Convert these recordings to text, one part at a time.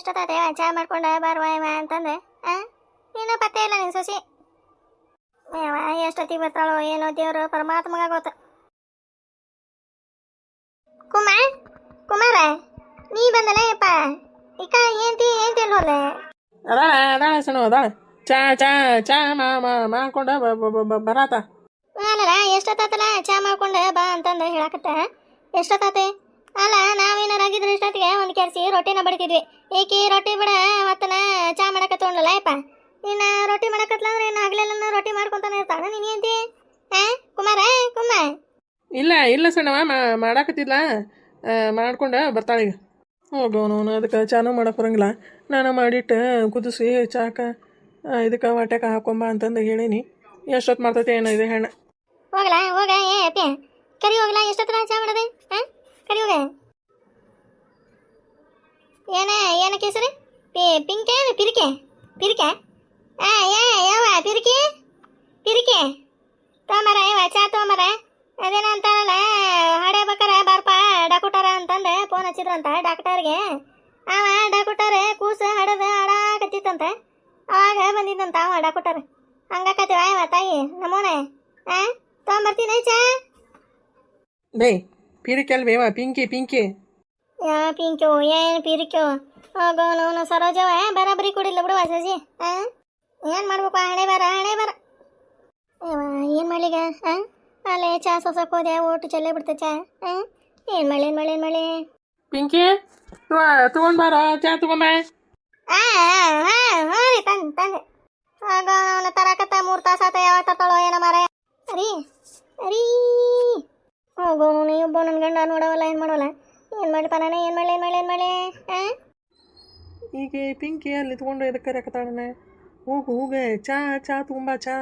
ಎಷ್ಟೊತ್ತಾತೆ ಚಾ ಮಾಡ್ಕೊಂಡ ಬಾರುವ ಇವ ಅಂತಂದೆ ಆ? ನೀನು ಪತ್ತೆ ಇಲ್ಲ ನೀನು ಸೊಸಿ. ಯಾವ ಎಷ್ಟೊತ್ತಿಗೆ ಬರ್ತಾಳೋ ಏನೋ ದೇವ್ರು ಪರಮಾತ್ಮಗ ಗೊತ್ತ. ಕುಮಾರ್ ಕುಮಾರ ನೀ ಬಂದಲ್ಲ ಯಪ್ಪ? ಇಕ ಏಂತಿ ಏಂತಿ ಹೋಲೆ ಅದಾಳ ಅದಾಳ ಸಣ್ಣ ಅದಾಳ. ಚಾ ಚಾ ಚಾ ಮಾ ಮಾ ಮಾಡ್ಕೊಂಡ ಬರಾತ. ಅಲ್ಲ ಎಷ್ಟೊತ್ತಾತಲ್ಲ? ಚಾ ಮಾಡ್ಕೊಂಡ ಬಾ ಅಂತಂದ ಹೇಳಕತ್ತ? ಎಷ್ಟೊತ್ತಾತೆ? ಅಲ್ಲ ನಾವೇನಾರ ರೊಟ್ಟಿನ ಬಡಿತಿದ್ವಿ. ಏಕೆ ರೊಟ್ಟಿ ಬಿಡ ಮತ್ತನ ಚಾ ಮಾಡಕ ತಗೊಂಡಲ್ಲ ಯಪ್ಪ ಇನ್ನ ರೊಟ್ಟಿ ಮಾಡಕತ್ಲ ಅಂದ್ರೆ ಇನ್ನು ಹಗಲೆಲ್ಲ ರೊಟ್ಟಿ ಮಾಡ್ಕೊಂತಾನೆ ಇರ್ತಾಳ ನೀನ್ ಏಂತಿ ಕುಮಾರ ಕುಮ್ಮ? ಇಲ್ಲ ಇಲ್ಲ ಸಣ್ಣವ ಮಾಡಾಕತ್ತಿಲ್ಲ ಮಾಡ್ಕೊಂಡ ಬರ್ತಾಳ ಈಗ. ಹೋಗೋನು ಅದಕ್ಕೆ ಚಾನು ಮಾಡಕ್ಕೆ ಬರಂಗಿಲ್ಲ. ನಾನು ಮಾಡಿಟ್ಟು ಕುದಿಸಿ ಚಾಕ ಇದಕ್ಕೆ ವಾಟ್ಯಾಕ ಹಾಕೊಂಬ ಅಂತಂದು ಹೇಳೀನಿ. ಎಷ್ಟೊತ್ತು ಮಾಡ್ತೈತೆ ಏನೋ ಇದೆ ಹೆಣ್ಣು. ಹೋಗಲ ಹೋಗ ಏ ಅಪ್ಪ ಕರಿ ಹೋಗಲ ಎಷ್ಟೊತ್ತರ ಚಾ ಮಾಡದೆ? ಹಾಂ ಕರಿ ಹೋಗ. ಏನ ಏನಕ್ಕೆ ಕೇಸರಿ ಪಿ, ಪಿಂಕೆ, ಪಿರಿಕೆ ಪಿರಿಕೆ? ಆ, ಏ ಯಾವ ಪಿರಿಕೆ? ಪಿರಿಕೆ? ತೊಂಬರ ಯಾವ ಚಾ ತೊಂಬರ ಅದೇನ ಅಂತಾರಲ್ಲ ಬಕರ ಬಾರ್ಪ ಡಾಕ್ಟರ ಅಂತಂದೆ ಫೋನ್ ಹಚ್ಚಿದ್ರಂತ ಡಾಕ್ಟರ್ಗೆ ಅವ ಡಾಕ್ಟರ್ ಕೂಸ ಹಡದು ಹಾಡಾಕತ್ತಿತ್ತಂತ. ಅವಾಗ ಬಂದಿದ್ದಂತ ಅವ ಡಾಕ್ಟರ್. ಹಂಗಾಕತ್ತೀವ ಯಾವ ತಾಯಿ ನಮೂನೆ ಆ ತೊಗೊಂಬರ್ತೀನಿ ಚಾ. ಬೇ, ಪಿರಿಕೆ ಅಲ್ವೇವ ಪಿಂಕಿ ಪಿಂಕಿ. ಪಿಂಕ್ಯೋ ಏನು ಪಿರಿಕ್ಯೋ ನೋನು ಸರೋಜವ ಬರಾಬರಿ ಕುಡಿಲ್ಲ ಬಿಡು ಸಸಿ ಆ? ಏನು ಮಾಡ್ಬೇಕು? ಹಣೆ ಬರ ಹಣೆ ಬರ. ಏನು ಮಾಡ್ಲಿಗ? ಆ? ಅಲ್ಲೇ ಚಾ ಸೊಸಕ್ಕೆ ಹೋದೆ ಓಟು ಚೆಲ್ಲೇ ಬಿಡ್ತ ಚಾ. ಆ? ಏನು ಮಳೆ ಏನು ಮಳೆ ಏನು ಮಳೆ ಪಿಂಕಿ ತಗೊಂಡ್ ಬಾರ ಚಾ ತಗೊಂಬ ಆ ಹಾಂ ಹಾಂ ರೀ ತಂದೆ ತಂದೆ. ಹೋಗೋನು ತರಕತ್ತ ಮೂರು ತಾಸು ಆತ ಯಾವಾಗ ತರ್ತಾಳೋ ಏನೋ ಮಾರ ಅರಿ ರೀ. ಹೋಗೋನು ನೀವು ಒಬ್ಬ ನನ್ನ ಗಂಡ ನೋಡವಲ್ಲ ಏನು ಮಾಡೋಲ್ಲ. ಏನು ಮಾಡಿ ನಾನು ಏನು ಮಾಡಲಿ ಏನು ಮಾಡಲಿ ಏನು ಮಾಡಲಿ ಹಾಂ ಈಗ ಈ ಪಿಂಕಿ ಅಲ್ಲಿ ತಗೊಂಡು ಇದಕ್ಕೆ ಕರೆಕತ್ತಾಳನೆ ಹೋಗು ಹೋಗೆ ಚಾ ಚಾ ತುಂಬಾ ಚಾ.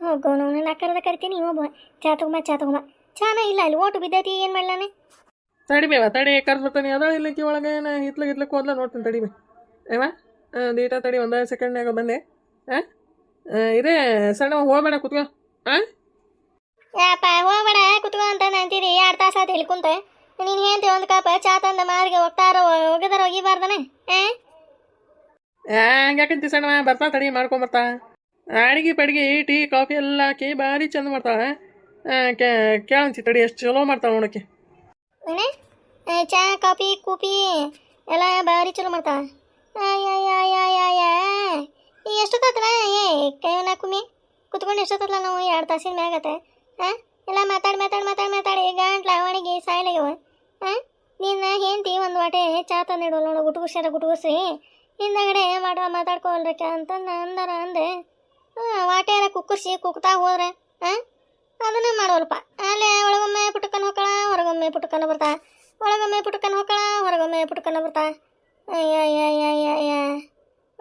ಹೋಗೋನು ನಾನು ನಕ್ಕರದ ಕರಿತೀನಿ ಹೋಗುವ ಚಾ ತಗೊಂಬ ಚಾ ತಗೊಂಬ. ಚಾನ ಇಲ್ಲ ಅಲ್ಲಿ ಓಟು ಬಿದ್ದೈತಿ ಏನು ಮಾಡ್ಲಾನೆ ತಡಿಬೇವ ತಡಿ ಕರ್ದು ಬರ್ತಾನೆ ಅದಾಳ ಇಲ್ಲಕ್ಕಿ ಒಳಗೆ ಏನು ಹಿತ್ಲ ಹಿತ್ಲಕ್ಕೆ ಹೋದ್ಲ ನೋಡ್ತೀನಿ ತಡಿಬೇ ಏವ? ದೀಟ ತಡಿ ಒಂದು ಸೆಕೆಂಡ್ನಾಗ ಬಂದೆ ಹಾಂ ಇದೇ ಸಣ್ಣ ಹೋಗಬೇಡ ಕುತ್ಕೋ. ಹಾಂ ಯಾಪ ಹೋಗ್ಬೇಡ ಕುತ್ಕೋ ಅಂತ ಅಂತೀನಿ ಎರಡು ತಾಸು ಆಯ್ತು ಇಲ್ಲಿ ಕುಂತ. ನೀನು ಹೇಳ್ತಿ ಒಂದು ಕಪ್ ಚಾ ತಂದ ಮಾರಿಗೆ ಹೋಗ್ತಾರೋ ಹೋಗಿದಾರ ಹೋಗಿಬಾರ್ದನೆ? ಆ? ಹಂಗ್ಯಾಕಂತಿ ಸಣ್ಣ ಬರ್ತಾ ತಡಿ ಮಾಡ್ಕೊಂಬರ್ತಾ ಅಡಿಗೆ ಪಡಿಗೆ ಟೀ ಕಾಫಿ ಎಲ್ಲ ಹಾಕಿ ಭಾರಿ ಚಂದ ಮಾಡ್ತಾಳೆ ಕೇಳಂತಿ ತಡಿ ಎಷ್ಟು ಚಲೋ ಮಾಡ್ತಾಳೆ ನೋಡಕ್ಕೆ. ಏ, ಚಾ ಕಾಫಿ ಕೂಪಿ ಎಲ್ಲ ಭಾರಿ ಚಲೋ ಮಾಡ್ತಾವ ಎಷ್ಟೊತ್ತಾತನ? ಏ ಕೈನ ಕುಮ್ಮಿ. ಕುತ್ಕೊಂಡು ಎಷ್ಟೊತ್ತಲ್ಲ ನಾವು ಎರಡು ತಾಸಿನ ಮ್ಯಾಗತ್ತೆ ಹಾಂ ಎಲ್ಲ ಮಾತಾಡಿ ಮಾತಾಡಿ ಮಾತಾಡಿ ಮಾತಾಡಿ. ಗಂಟ್ಲ ಅವಣಿಗೆ ಸಾಯ್ಲಾಗ್ಯವ. ನಿನ್ನ ಹೆಂಡತಿ ಒಂದು ವಾಟೆ ಚಾ ತಂದಿಡು ನೋಡು ಗುಟುಗುಸ್ಯಾರ ಗುಟುಗುಸಿ ಹಿಂದಗಡೆ ಮಾಡ ಮಾತಾಡ್ಕೊಲ್ರಕ್ಕ ಅಂತ ಅಂದಾರ ಅಂದೆ. ಹಾಂ ವಾಟೆರ ಕುಕ್ಕರ್ಸಿ ಕುಕ್ತಾ ಹೋದ್ರೆ, ಹಾಂ? ಅದನ್ನ ಮಾಡೋಲ್ಪ ಅಲ್ಲೇ ಒಳಗೊಮ್ಮೆ ಪುಟಕನ ಹೊಕ್ಕಳ, ಹೊರಗೊಮ್ಮೆ ಪುಟಕನ ಬರ್ತಾ. ಒಳಗೊಮ್ಮೆ ಪುಟಕನ ಹೊಕ್ಕಳ, ಹೊರಗೊಮ್ಮೆ ಪುಟಕನ ಬರ್ತಾ. ಅಯ್ಯ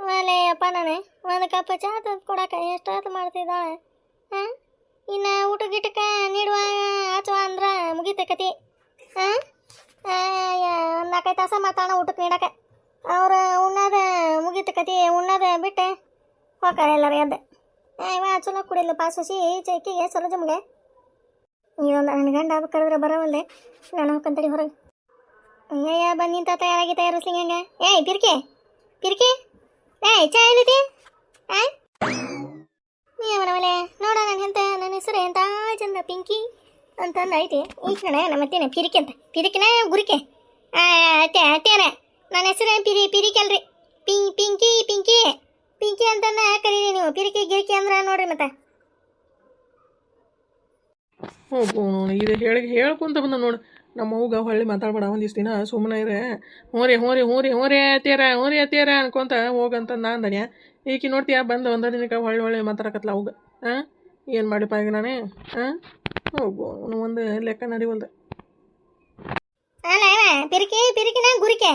ಆಮೇಲೆ ಅಪ್ಪ ನಾನು, ಒಂದು ಕಪ್ ಚಹಾ ತಂದು ಕೊಡಕ್ಕೆ ಎಷ್ಟೊತ್ತು ಮಾಡ್ತಿದ್ದಾಳೆ? ಹಾಂ? ಇನ್ನು ಊಟ ಗಿಟಕ್ಕೆ ನೀಡುವ ಆಚುವ ಅಂದ್ರೆ ಮುಗೀತೆ ಕತಿ. ಹಾಂ? ಒಂದು ನಾಲ್ಕೈದು ತಾಸ ಮಾತಾಡೋಣ ಊಟಕ್ಕೆ ನೀಡಕ್ಕೆ. ಅವ್ರು ಉಣ್ಣದ ಮುಗೀತು ಕತಿ, ಉಣ್ಣದ ಬಿಟ್ಟು. ಹೋಗ್ತಾರೆ ಎಲ್ಲರೂ ಎದ್ದು. ಇವ ಚಲೋ ಕುಡಿಲ್ಲಪ್ಪ ಸೊಸಿ ಚೈಕಿಗೆ ಸರೋಜಮ್ಗೆ ಇದೊಂದು ನನ್ನ ಗಂಡ ಹಬ್ಬ ಕರೆದ್ರೆ ಬರೋವಲ್ದೆ. ನಾನು ಹೋಗ್ಕಂತಡಿ ಹೊರಗೆ. ಅಯ್ಯ ಬಂದು ನಿಂತ ತಯಾರಾಗಿ ತಯಾರಿಸ್ಲಿಂಗ ಹೆಂಗೆ? ಏಯ್ ಪಿರ್ಕೆ ಪಿರ್ಕೆ. ಏಯ್ ಚಾ ಎಲ್ಲಿದೆ ನೀ ನೀವನವಲೆ ನೋಡ ನನ್ನ ಹೆಂತ ನನ್ನ ಹೆಸರು ಎಂತ? ಚಂದ ಪಿಂಕಿ. ಅಂತಂದು ಐತಿ ಈಗ ಕ್ಷಣ ನಮ್ಮ ಪಿರಿಕೆ ಅಂತ. ಪಿರಿಕಿನ ಗುರಿಕೆ. ಅತ್ತೆ, ಅತ್ತೇನೆ. ನನ್ನ ಹೆಸರು ಪಿರಿ, ಪಿರಿಕೆ ಅಲ್ರಿ. ಪಿ, ಪಿಂಕಿ ಪಿಂಕಿ. ಪಿಂಕಿ ಅಂತಂದ ಕರೀರಿ ನೀವು. ಪಿರಿಕೆ, ಗಿರಿಕೆ ಅಂದ್ರೆ ನೋಡ್ರಿ ಮತ್ತೆ. ಹೋಗು ಇದು ಹೇಳಿ ಹೇಳ್ಕೊಂತ ಬಂದ ನೋಡು. ನಮ್ಮ ಅವ್ಗ ಹೊಳ್ಳಿ ಮಾತಾಡ್ಬೇಡ ಒಂದಿಷ್ಟು ದಿನ ಸುಮ್ಮನೆ ಇರೇ. ಹ್ಞೂ ರೀ ಹ್ಞೂ ರೀ ಹ್ಞೂ ರೀ ಹ್ಞೂ ರೀ ಅತ್ತೀರ ಹ್ಞೂ ರೀ ಅತ್ತೀರ ಅನ್ಕೊಂತ ಹೋಗಂತ ನಾನು ದನ್ಯ ಈಕಿ ನೋಡ್ತೀಯ, ಬಂದು ಒಂದ ದಿನಕ್ಕೆ ಹೊಳ್ಳಿ ಹೊಳ್ಳಿ ಮಾತಾಡಕತ್ಲ ಅವ್ಗ. ಹಾಂ ಏನು ಮಾಡಿಪ್ಪ ಈಗ ನಾನೇ? ಹಾಂ ಹೋಗು ಒಂದು ಪಿರಿಕೆ ಪಿರಿಕಿನ ಗುರಿಕೆ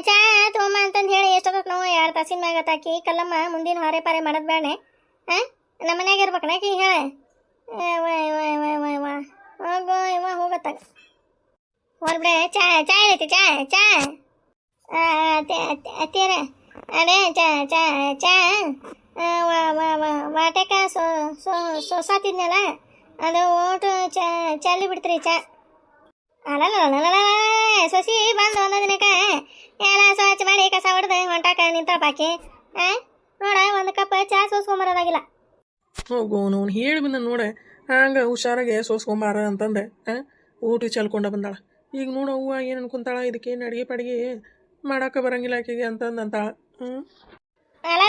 ಚಾ ತೊಗೊಂಬ ಅಂತಂದು ಹೇಳಿ ಎಷ್ಟೊತ್ತು ನಾವು ಎರಡು ತಾಸಿನ ಮ್ಯಾಗ ತಾಕಿ ಕಲ್ಲಮ್ಮ ಮುಂದಿನ ಹೊರೆ ಪಾರೆ ಮಾಡೋದು ಬೇಡ ಹಾಂ ನಮ್ಮ ಮನ್ಯಾಗ ಇರ್ಬೇಕು ನಾಕಿ ಹೇಳ ಹೋಗು ಇವ ಹೋಗತ್ತಾಗ ಹೊರಬಿಡೆ ಚಾ ಚಾ ಐತಿ ಚಾ ಚಾ ಅಡೇ ಅತ್ತೆಯರ ಅದೇ ಚಾ ಚಾ ಚಾ ವಾಟಕ ಸೋ ಸೋ ಸೊಸಾತಿದ್ನಲ್ಲ ಅದು ಓಟು ಚಾ ಚಾಲಿ ಬಿಡ್ತೀರಿ ಚಾ. ಅಲ್ಲಲ್ಲ ಸಸಿ ಬಂದು ಒಂದ ದಿನಕ್ಕ ಎಲ್ಲ ಸ್ವಚ್ಛ ಮಾಡಿ ಕಸ ಹೊಡೆದು ಹೊಂಟಾಕ ನಿಂತಾಳ ಬಾಕಿ ಆ? ನೋಡ ಒಂದು ಕಪ್ ಚಾ ಸೋಸ್ಕೊಂಬರೋದಾಗಿಲ್ಲ. ಹೋಗು ಅವನು ಹೇಳಿ ಬಂದ ನೋಡ. ಹಂಗೆ ಹುಷಾರಾಗೆ ಸೋಸ್ಕೊಂಬಾರ ಅಂತಂದೆ ಹಾಂ ಊಟ ಚಲ್ಕೊಂಡ ಬಂದಾಳ. ಈಗ ನೋಡು ಅವ್ವ ಏನು ಅನ್ಕೊಂತಾಳ ಇದಕ್ಕೇನು ಅಡುಗೆ ಪಡಿಗೆ ಮಾಡಕ್ಕೆ ಬರಂಗಿಲ್ಲ ಆಕೆಗೆ ಅಂತಂದು ಅಂತಾಳ ಹ್ಞೂ ಅಲ್ಲ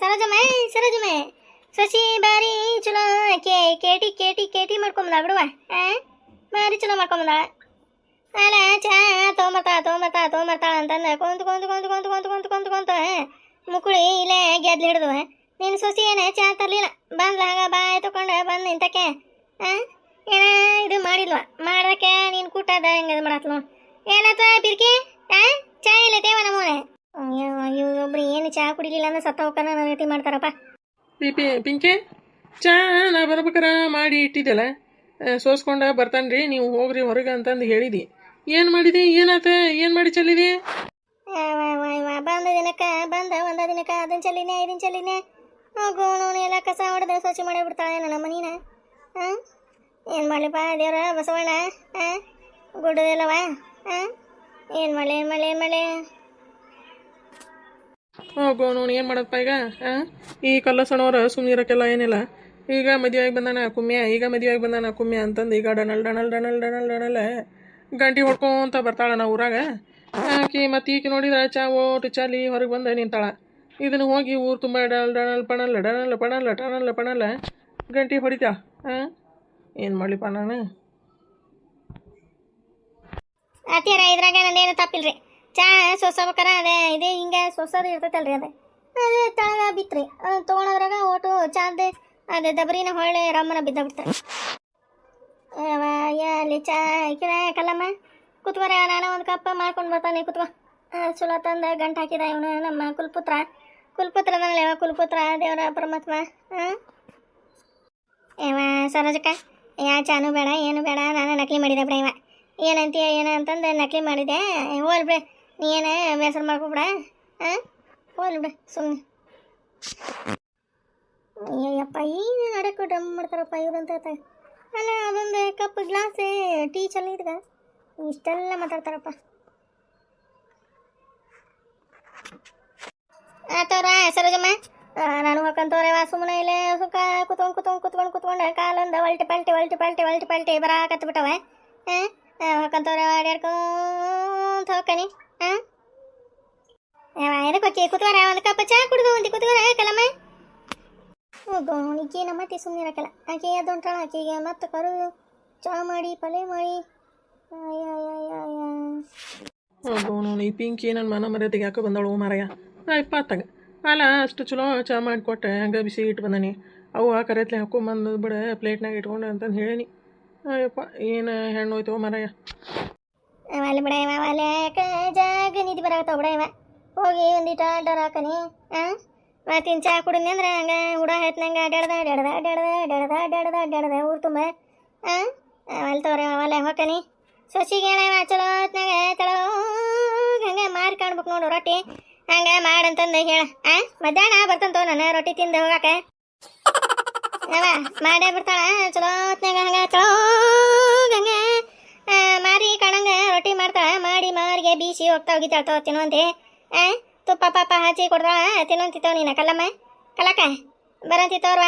ಸರೋಜಮ್ಮ ಸರೋಜಮ್ಮ. ಸಸಿ ಬಾರಿ ಚಲೋ ಕೇ ಕೇಟಿ ಕೇಟಿ ಕೇಟಿ ಮಾಡ್ಕೊಂಬಂದ ಬಿಡುವ. ಬಾರಿ ಚಲೋ ಮಾಡ್ಕೊಂಬಂದಾಳ. ಅಲ್ಲ, ಚಾ ತೊಗೊಂಬರ್ತಾಳ ತೊಗೊಂಬರ್ತಾಳ ತೊಗೊಂಬರ್ತಾಳ ಅಂತಂದ ಕುಂತು ಕುಂತು ಕುಂತು ಕುಂತು ಕುಂತು ಕುಂತು ಕುಂತು ಕುಂತು ಮುಕುಳಿ ಇಲ್ಲೇ ಗೆದ್ಲು ಹಿಡಿದು ನೀನು ಸೊಸಿ ಏನ ಚಾ ತರ್ಲಿಲ್ಲ. ಬಂದ್ಲಾಗ ಬಾಯ್ ತಗೊಂಡು ಬಂದು ನಿಂತಕ್ಕೆ ಏನ ಇದು ಮಾಡಿಲ್ವ? ಮಾಡಕ್ಕೆ ನೀನು ಕೂಟದ ಹೆಂಗೆ ಇದು ಮಾಡತ್ ನೋಡು. ಏನಾತ ಬಿರ್ಕಿ? ಆ? ಚಾ ಇಲ್ಲ ತೇವ ನಮ್ಮನೆ ಇವ್ರೊಬ್ರು ಏನು ಚಾ ಕುಡಿಲಿಲ್ಲ ಅಂದ್ರೆ ಸತ್ತ ನನ್ನ ರೀತಿ ಮಾಡ್ತಾರಪ್ಪ. ಪಿ ಪಿಂಕೆ? ಚಾ, ನಾ ಬರ್ಬೇಕಾರ ಮಾಡಿ ಇಟ್ಟಿದ್ದೆಲ್ಲ. ಸೋಸ್ಕೊಂಡ ಬರ್ತಾನೆ ರೀ ನೀವು ಹೋಗ್ರಿ ಹೊರಗೆ ಅಂತಂದು ಹೇಳಿದಿ. ಏನು ಮಾಡಿದಿ? ಏನಾತ? ಏನು ಮಾಡಿ ಚೆಲ್ಲಿದಿ? ಬಂದ ದಿನಕ್ಕ, ಬಂದ ಒಂದ ದಿನಕ್ಕ ಅದನ್ನ ಚಲ್ಲಿನೆ ಇದನ್ನ ಚಲ್ಲಿನೆ. ನೋನು ಎಲ್ಲ ಕಸ ಹೊಡೆದ ಸ್ವಚ್ಛ ಮಾಡಿ ಬಿಡ್ತಾಳೆ ನನ್ನ ಮನೀನ ಹಾಂ ಏನು ಮಾಡ್ಲಿಪ್ಪ ದೇವ್ರ ಬಸವಣ್ಣ? ಹಾಂ ಗುಡ್ಡದಲ್ಲವ? ಹಾಂ ಏನು ಮಾಡಲಿ ಏನು ಮಾಡಲಿ, ಏನು ಹೋಗು ನೋಡು ಏನು ಮಾಡಪ್ಪ ಈಗ? ಈ ಕಲ್ಲ ಸಣ್ಣವ್ರ ಸುಮ್ಮನಿರೋಕ್ಕೆಲ್ಲ ಏನಿಲ್ಲ. ಈಗ ಮದುವೆಯಾಗಿ ಬಂದಾನ ಕುಮ್ಯ, ಈಗ ಮದುವೆಯಾಗಿ ಬಂದಾನ ಕುಮ್ಯ ಅಂತಂದು ಈಗ ಡಣಲ್ ಡಣಲ್ ಡಣಲ್ ಡಣಲ್ ಡಣಲ್ ಗಂಟಿ ಹೊಡ್ಕೊಂತ ಬರ್ತಾಳೆ ನಾವು ಊರಾಗ. ಆಕಿ ಮತ್ತು ಈಕೆ ನೋಡಿದ್ರೆ ಚಾ ಓಟು ಚಾಲಿ ಹೊರಗೆ ಬಂದು ನಿಂತಾಳ. ಇದನ್ನು ಹೋಗಿ ಊರು ತುಂಬ ಡಲ್ ಡಣಲ್ ಪಣಲ್ಲ ಡಣಲ್ಲ ಪಣಲ್ಲ ಟಣಲ್ಲ ಪಣಲ್ಲ ಗಂಟಿ ಹೊಡಿತಾಳ ಹಾಂ ಏನು ಮಾಡಲಿಪ್ಪ ನಾನು? ಅತ್ತೀರ ಇದ್ರಾಗ ನಂದೇನು ತಪ್ಪಿಲ್ರಿ? ಚಾ ಸೊಸಬೇಕಾರ ಅದೇ, ಇದೇ, ಹಿಂಗೆ ಸೊಸೋದು ಇರ್ತೈತಲ್ರಿ ಅದೇ. ಅದೇ ತಳಗ ಬಿತ್ರಿ. ತೊಗೊಳೋದ್ರಾಗ ಒಟ್ಟು ಚಾದ, ಅದೇ ದಬರಿನ ಹೊಳೆ ರಮ್ಮನ ಬಿದ್ದ ಬಿಡ್ತಾರೆ. ಅಲ್ಲಿ ಚಾ ಹಾಕಿದ, ಕಲ್ಲಮ್ಮ ಕೂತ್ವರ ನಾನು ಒಂದು ಕಪ್ಪ ಮಾಡ್ಕೊಂಡು ಬರ್ತಾನೆ ಕುತ್ವ ಚಲೋ ತಂದ ಗಂಟು ಹಾಕಿದ ಇವನು, ನಮ್ಮ ಕುಲ್ಪುತ್ರ. ಕುಲ್ಪುತ್ರನಲ್ಲ ಯಾವ ಕುಲ್ಪುತ್ರ, ದೇವರ ಪರಮಾತ್ಮ ಹಾಂ ಏವ ಸರೋಜಕ್ಕ, ಯಾ, ಚಾನು ಬೇಡ, ಏನು ಬೇಡ, ನಾನು ನಕಲಿ ಮಾಡಿದೆ ಬಿಡ ಇವ. ಏನಂತೀಯ ಏನಂತಂದು ನಕಲಿ ಮಾಡಿದೆ. ಹೋಲ್ ಬಿಡ. ನೀ ಏನು ಬೇಸರ ಮಾಡ್ಕೊಬಿಡ ಹಾಂ ಹೋಲ್ ಬಿಡ ಸುಮ್ಮನೆ ಅಯ್ಯಪ್ಪ ಏನು ನಡಕ್ಕೆ ಡ್ರಮ್ ಮಾಡ್ತಾರಪ್ಪ ಇವ್ರು ಅಂತ ಅಲ್ಲ, ಅದೊಂದು ಕಪ್ ಗ್ಲಾಸ್ ಟೀ ಚಲೋ ಇದ್ಗ. ಇಷ್ಟೆಲ್ಲ ಮಾತಾಡ್ತಾರಪ್ಪ. ಆತವ್ರ ಸರೋಜಮ್ಮ ನಾನು ಹಾಕಂತವ್ರೆ, ವಾ ಸುಮ್ಮನೆ ಇಲ್ಲೇ ಸುಖ ಕುತ್ಕೊಂಡು ಕುತ್ಕೊಂಡು ಕುತ್ಕೊಂಡು ಕುತ್ಕೊಂಡು, ಕಾಲೊಂದು ಒಲ್ಟಿ ಪಲ್ಟಿ ಒಲ್ಟಿ ಪಲ್ಟಿ ಒಲ್ಟಿ ಪಲ್ಟಿ ಬರಾಕತ್ ಬಿಟ್ಟವೆ ಹಾಂ ಹಾಕಂತವ್ರೆ, ಅಡ್ಯಾಡ್ಕೊಂತ ಎದಕ್ಕೆ ಹೋಗಿ ಕುತ್ವಾರ ಒಂದು ಕಪ್ಪ ಚಹಾ ಕುಡಿದು ಒಂದು ಕುತ್ವಾರ ಕಲಮ್ಮ ಹೋಗೋ ಈಕೆ ನಮ್ಮ ಮತ್ತೆ ಸುಮ್ಮನೆ ಇರಕ್ಕಲ್ಲ ಆಕೆ ಅದೊಂಟಾಳ ಆಕೆಗೆ ಮತ್ತೆ ಕರು ಚಾ ಮಾಡಿ ಪಲ್ಯ ಮಾಡಿ. ಈ ಪಿಂಕಿ ನನ್ನ ಮನ ಮರ್ಯಾದೆಗೆ ಯಾಕೋ ಬಂದಳು ಮಾರಾಯ. ಆಯ್ತು ಅತ್ತಾಗ ಅಲ್ಲ ಅಷ್ಟು ಚಲೋ ಚಾ ಮಾಡಿಕೊಟ್ಟೆ ಹಂಗೆ ಬಿಸಿ ಇಟ್ಟು ಬಂದನಿ. ಅವು ಆ ಕರೆತ್ಲೆ ಹಾಕೊಂಬಂದು ಬಿಡ ಪ್ಲೇಟ್ನಾಗ ಇಟ್ಕೊಂಡು ಅಂತಂದು ಹೇಳಿನಿ. ಅಯ್ಯಪ್ಪ ಏನು ಹೆಣ್ಣು ಹೋಯ್ತು ಮಾರಾಯ. ಅವ ಅಲ್ಲಿ ಬಿಡ ಯಾಕೆ ಜಾಗ ನಿಧಿ ಬರಾಕತ್ತಾವ ಬಿಡ ಹೋಗಿ ಒಂದಿಟ ಡರ್ ಹಾಕನಿ ಹಾಂ ಮತ್ತಿನ ಚಾ ಕುಡಿದ್ನಿ ಅಂದ್ರೆ ಹಂಗೆ ಹುಡ ಹೇಳ್ತಂಗ ಅಡ್ಯಾಡ್ದ ಅಡ್ಯಾಡ್ದ ಅಡ್ಯಾಡ್ದ ಅಡ್ಯಾಡ್ದ ಅಡ್ಯಾಡ್ದ ಅಡ್ಯಾಡ್ದ ಊರು ತುಂಬ ಹಾಂ ಅಲ್ಲಿ ತೋರಿ ಅವಲ್ಲ ಹೋಕನಿ ಸೊಸಿಗೆ ಚಲೋ ಹೊತ್ನಾಗ ಚಲೋ ಹಂಗೆ ಮಾರಿ ಕಾಣ್ಬೇಕು ನೋಡು ರೊಟ್ಟಿ. ಹಂಗೆ ಮಾಡಂತಂದು ಹೇಳ, ಆ? ಮಧ್ಯಾಹ್ನ ಬರ್ತಂತೋ ನಾನು ರೊಟ್ಟಿ ತಿಂದು ಹೋಗಾಕ. ಅವ ಮಾಡೇ ಬಿಡ್ತಾಳ, ಚಲೋ ಹೊತ್ನಾಗ ಹಂಗೆ, ಚಲೋ ಹಂಗೆ ಮಾರಿ ಕಣಂಗ ರೊಟ್ಟಿ ಮಾಡ್ತಾಳ, ಮಾಡಿ ಮಾರಿಗೆ ಬೀಸಿ ಹೋಗ್ತಾ ಹೋಗಿತಾಳ ತೋ ತಿನ್ನುವಂತೆ ಆ, ತುಪ್ಪ ಪಾಪ ಹಚ್ಚಿ ಕೊಡ್ತಾಳ ತಿನ್ನುವಂತಿತ್ತವ ನೀನು, ಕಲ್ಲಮ್ಮ. ಕಲಕ ಬರಂತಿತ್ತವ್ರವ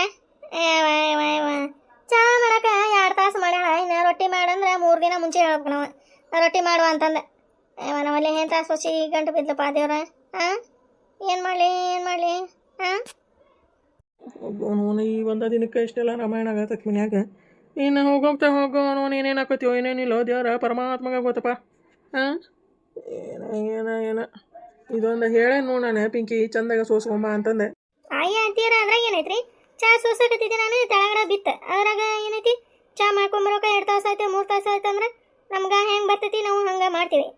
ಚಾ ಮಾಡಕ ಎರಡು ತಾಸು ಮಾಡ್ಯಾಳ. ಇನ್ನು ರೊಟ್ಟಿ ಮಾಡಂದ್ರೆ ಮೂರು ದಿನ ಮುಂಚೆ ಹೇಳ್ಬೇಕು ನಾವು. ರೊಟ್ಟಿ ಮಾಡುವ ಅಂತಂದೆ. ನಾವಲ್ಲಿ ತಾಸು ಸೊಸಿ ಗಂಟು ಬಿದ್ಲಪ್ಪ ದೇವ್ರ. ಹಾಂ ಏನು ಮಾಡಲಿ ಏನು ಮಾಡಲಿ? ಹಾಂ ಅವನು ಈ ಒಂದ ದಿನಕ್ಕೆ ಇಷ್ಟೆಲ್ಲ ರಾಮಾಯಣ ಆಗತ್ತಕ್ಕೆ ಮನ್ಯಾಗ ಇನ್ನು ಹೋಗೋಗ್ತಾ ಹೋಗೋ, ಅವನು ಏನೇನು ಹಾಕೋತೀವೋ ಏನೇನಿಲ್ಲೋ ದೇವ್ರ, ಪರಮಾತ್ಮಗ ಗೊತ್ತಪ್ಪ. ಹಾಂ ಏನ ಏನ ಏನ. ಇದೊಂದು ಹೇಳೇ ನೋಡೋಣ, ಪಿಂಕಿ ಚಂದಾಗ ಸೋಸ್ಕೊಂಬ ಅಂತಂದೆ. ಅಯ್ಯ, ಅಂತೀರ? ಅದ್ರಾಗ ಏನೈತ್ರಿ? ಚಾ ಸೋಸಕತ್ತಿದ್ದೆ ನಾನು, ತೆಳಗಡ ಬಿತ್ತ. ಅದ್ರಾಗ ಏನೈತಿ? ಚಾ ಮಾಡ್ಕೊಂಬರೋಕ ಎರಡು ತಾಸು ಆಯ್ತು, ಮೂರು ತಾಸು ಆಯ್ತು ಅಂದ್ರೆ ನಮ್ಗೆ ಹೆಂಗೆ ಬರ್ತೈತಿ ನಾವು ಹಂಗೆ ಮಾಡ್ತೀವಿ.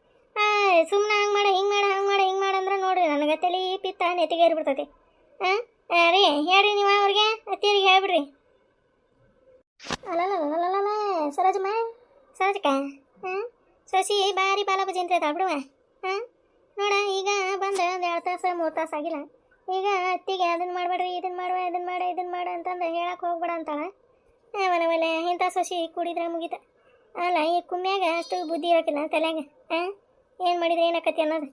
ಸುಮ್ಮನೆ ಹಂಗೆ ಮಾಡ, ಹಿಂಗೆ ಮಾಡ, ಹಂಗೆ ಮಾಡ, ಹಿಂಗೆ ಮಾಡ ಅಂದ್ರೆ ನೋಡ್ರಿ, ನನಗೆ ತಲೆ ಪಿತ್ತ ನೆತ್ತಿಗೆ ಏರಿಬಿಡ್ತೈತಿ ಹಾಂ ರೀ, ಹೇಳ್ರಿ ನೀವು ಅವ್ರಿಗೆ ಅತ್ತಿಯರಿಗೆ ಹೇಳ್ಬಿಡ್ರಿ. ಅಲ್ಲಲ್ಲ ಸರೋಜಮ್ಮ, ಸರೋಜಕ್ಕ ಹಾಂ ಸೊಸಿ ಬಾರಿ ಬಾಲ ಬಜಿ ಅಂತ ಬಿಡುವ ಹಾಂ ನೋಡ, ಈಗ ಬಂದು ಒಂದು ಎರಡು ತಾಸು, ಮೂರು ತಾಸು ಆಗಿಲ್ಲ. ಈಗ ಅತ್ತಿಗೆ ಅದನ್ನ ಮಾಡಬೇಡ್ರಿ ಇದನ್ನ ಮಾಡುವ ಇದನ್ನ ಮಾಡ ಇದನ್ನ ಮಾಡ ಅಂತಂದು ಹೇಳಕ್ಕೆ ಹೋಗ್ಬೇಡ ಅಂತಾಳೆ. ಆಮೇಲೆ ಇಂಥ ಸಸಿ ಕುಡಿದ್ರೆ ಮುಗಿತ. ಅಲ್ಲ, ಈ ಕುಮ್ಮ್ಯಾಗ ಅಷ್ಟು ಬುದ್ಧಿ ಇರೋಕ್ಕಿಲ್ಲ ತಲೆಯಾಗ ಹಾಂ ಏನು ಮಾಡಿದ್ರೆ ಏನಾಕತಿ ಅನ್ನೋದು?